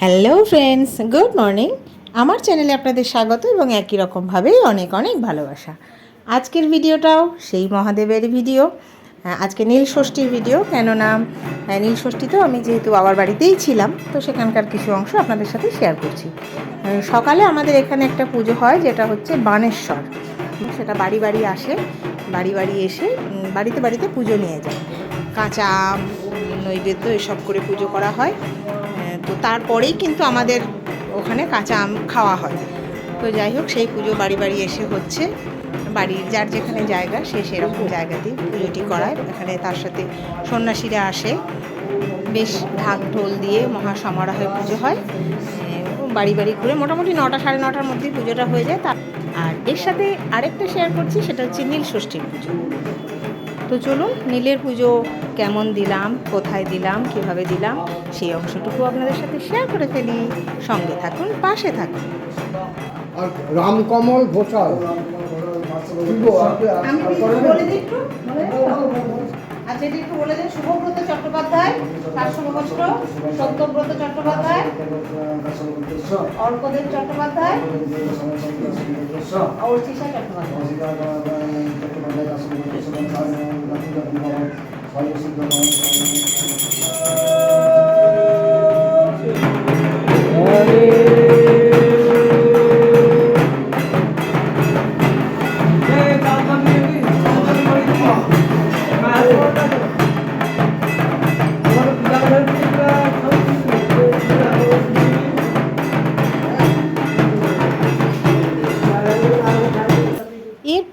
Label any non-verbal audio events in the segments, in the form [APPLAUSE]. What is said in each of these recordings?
Hello friends good morning আমার চ্যানেলে আপনাদের স্বাগত এবং একই রকমভাবেই অনেক অনেক ভালোবাসা। আজকের ভিডিওটাও সেই মহাদেবের ভিডিও আজকে নীল ষষ্ঠীর ভিডিও কেননা হ্যাঁ, নীল ষষ্ঠীতেও আমি যেহেতু বাবার বাড়িতেই ছিলাম তো সেখানকার কিছু অংশ আপনাদের সাথে শেয়ার করছি। সকালে আমাদের এখানে একটা পুজো হয় যেটা হচ্ছে বানেশ্বর। সেটা বাড়ি বাড়ি আসে বাড়ি বাড়ি এসে বাড়িতে বাড়িতে পুজো নিয়ে যায়। কাঁচা আম নৈবেদ্য এসব করে পুজো করা হয়। আহ, তো তারপরেই কিন্তু আমাদের ওখানে কাঁচা আম খাওয়া হয়। তো যাই হোক সেই পুজো বাড়ি বাড়ি এসে হচ্ছে। বাড়ির যার যেখানে জায়গা, সে সেরকম জায়গাতেই পুজোটি করায়। এখানে তার সাথে সন্ন্যাসীরা আসে। বেশ ঢাক ঢোল দিয়ে মহা সমারোহে পুজো হয়। বাড়ি বাড়ি ঘুরে মোটামুটি নটা, সাড়ে নটার মধ্যেই পুজোটা হয়ে যায়। তা আর এর সাথে আরেকটা শেয়ার করছি, সেটা হচ্ছে নীল ষষ্ঠীর পুজো। তো চলুন, নীলের পুজো কেমন দিলাম, কোথায় দিলাম, কীভাবে দিলাম, সেই অংশটুকু আপনাদের সাথে শেয়ার করে ফেলি। সঙ্গে থাকুন, পাশে থাকুন। রামকমল ঘোষাল। আচ্ছা এটি একটু বলে দিন। শুভব্রত চট্টোপাধ্যায় তার সঙ্গে সত্যব্রত চট্টোপাধ্যায় অর্কদেব চট্টোপাধ্যায় অর্চিষা চট্টোপাধ্যায়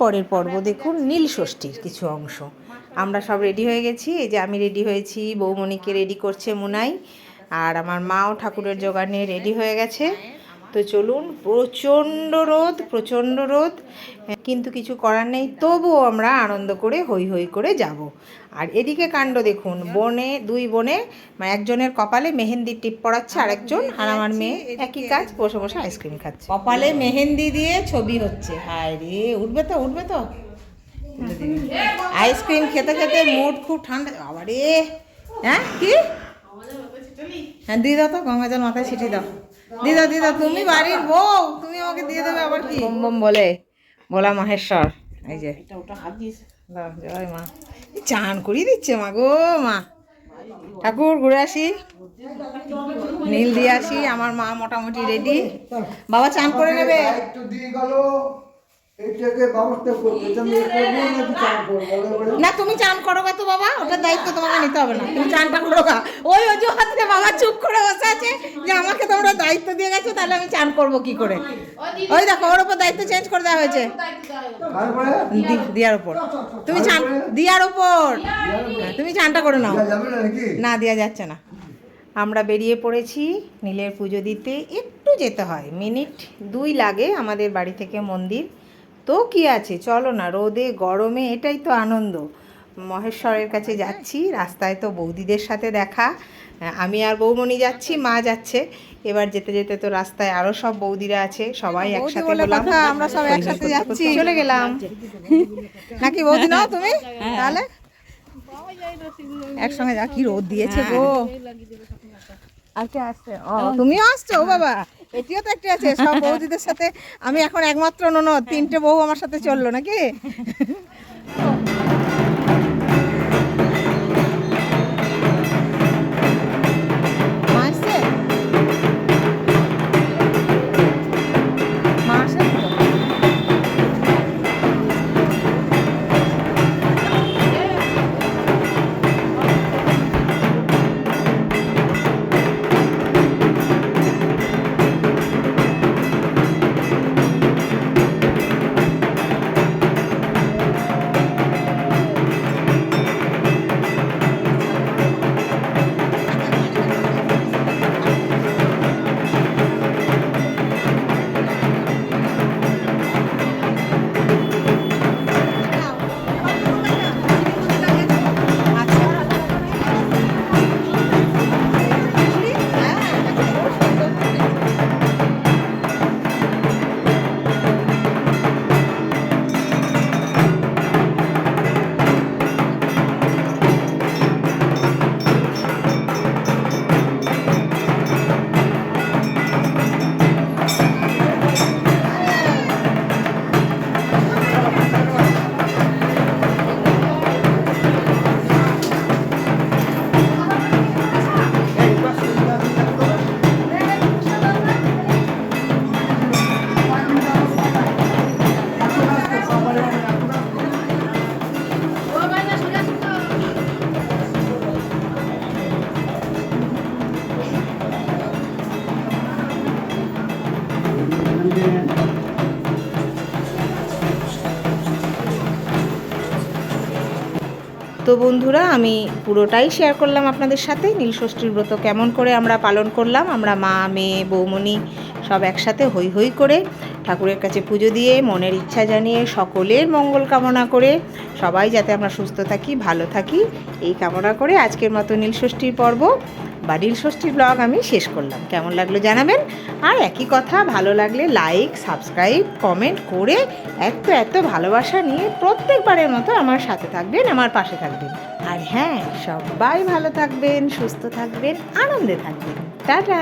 পরের পর্ব, দেখুন নীল ষষ্ঠীর কিছু অংশ। আমরা সব রেডি হয়ে গেছি, এই যে আমি রেডি হয়েছি, বৌমণিকে রেডি করছে মুনাই, আর আমার মাও ঠাকুরের জোগানে রেডি হয়ে গেছে। তো চলুন প্রচণ্ড রোদ প্রচণ্ড রোদ। কিন্তু কিছু করার নেই তবুও আমরা আনন্দ করে হই হই করে যাব। আর এদিকে কাণ্ড দেখুন বনে দুই বনে মানে একজনের কপালে মেহেন্দির টিপ পড়াচ্ছে আরেকজন আর আমার মেয়ে একই কাজ বসে বসে আইসক্রিম খাচ্ছে। কপালে মেহেন্দি দিয়ে ছবি হচ্ছে হায় রে উঠবে তো উঠবে তো। আইসক্রিম খেতে খেতে মুড খুব ঠান্ডা আবার রে হ্যাঁ কি? হ্যাঁ দিয়ে দাও তো গঙ্গা জল মাথায় ছিটিয়ে দাও। দিয়ে দিদা তুমি বাড়ির বউ তুমি আমাকে দিয়ে দেবে আবার কি? বম বম বলে বলা মহেশ্বর। এই যে। জয় মা। চান করিয়ে দিচ্ছে মা গো মা। ঠাকুর ঘুরে আসি। নীল দিয়ে আসি আমার মা মোটামুটি রেডি বাবা চান করে নেবে। না তুমি চান করো তো বাবা ওটার দায়িত্ব তোমাকে নিতে হবে না। তুমি চানটা করো গা। ওই অজুহাতে বাবা চুপ করে বসে আছে যে আমাকে তোমরা দায়িত্ব দিয়ে গেছো তাহলে আমি চান করব কি করে? ওই দেখো ওর উপর দায়িত্ব চেঞ্জ করে দেওয়া হয়েছে। দি- দিয়ার উপর তুমি চান দিয়ার উপর হ্যাঁ, তুমি চানটা করে নাও। না দেওয়া যাচ্ছে না। আমরা বেরিয়ে পড়েছি নীলের পুজো দিতে। একটু যেতে হয়। মিনিট দুই লাগে আমাদের বাড়ি থেকে মন্দির। তো কি আছে? চলো না রোদে গরমে এটাই তো আনন্দ। মহেশ্বরের কাছে যাচ্ছি রাস্তায় তো বৌদিদের সাথে দেখা। আমি আর বৌমণি যাচ্ছি মা যাচ্ছে। এবার যেতে যেতে তো রাস্তায় আরও সব বৌদিরা আছে সবাই একসাথে আমরা সব একসাথে যাচ্ছি। চলে গেলাম। নাকি বৌদি নাও তুমি? তাহলে? একসঙ্গে যা কি রোদ দিয়েছে গো। আজকে আসছে। ও তুমিও আসছো? ও বাবা এটিও তো একটি আছে সব [LAUGHS] বৌদিদের সাথে। আমি এখন একমাত্র ননদ তিনটে বউ আমার সাথে চলল নাকি? [LAUGHS] তো বন্ধুরা, আমি পুরোটাই শেয়ার করলাম আপনাদের সাথে। নীলষষ্ঠীর ব্রত কেমন করে আমরা পালন করলাম? আমরা মা, মেয়ে, বৌমণি সব একসাথে হই হই করে ঠাকুরের কাছে পুজো দিয়ে, মনের ইচ্ছা জানিয়ে সকলের মঙ্গল কামনা করে সবাই যাতে আমরা সুস্থ থাকি, ভালো থাকি, এই কামনা করে আজকের মতো নীলষষ্ঠীর পর্ব বা নীলষষ্ঠীর ব্লগ আমি শেষ করলাম। কেমন লাগল জানাবেন? আর একই কথা, ভালো লাগলে লাইক, সাবস্ক্রাইব, কমেন্ট করে এত এত ভালোবাসা নিয়ে প্রত্যেকবারের মতো আমার সাথে থাকবেন, আমার পাশে থাকবেন। আর হ্যাঁ সবাই ভালো থাকবেন, সুস্থ থাকবেন, আনন্দে থাকবেন। টাটা!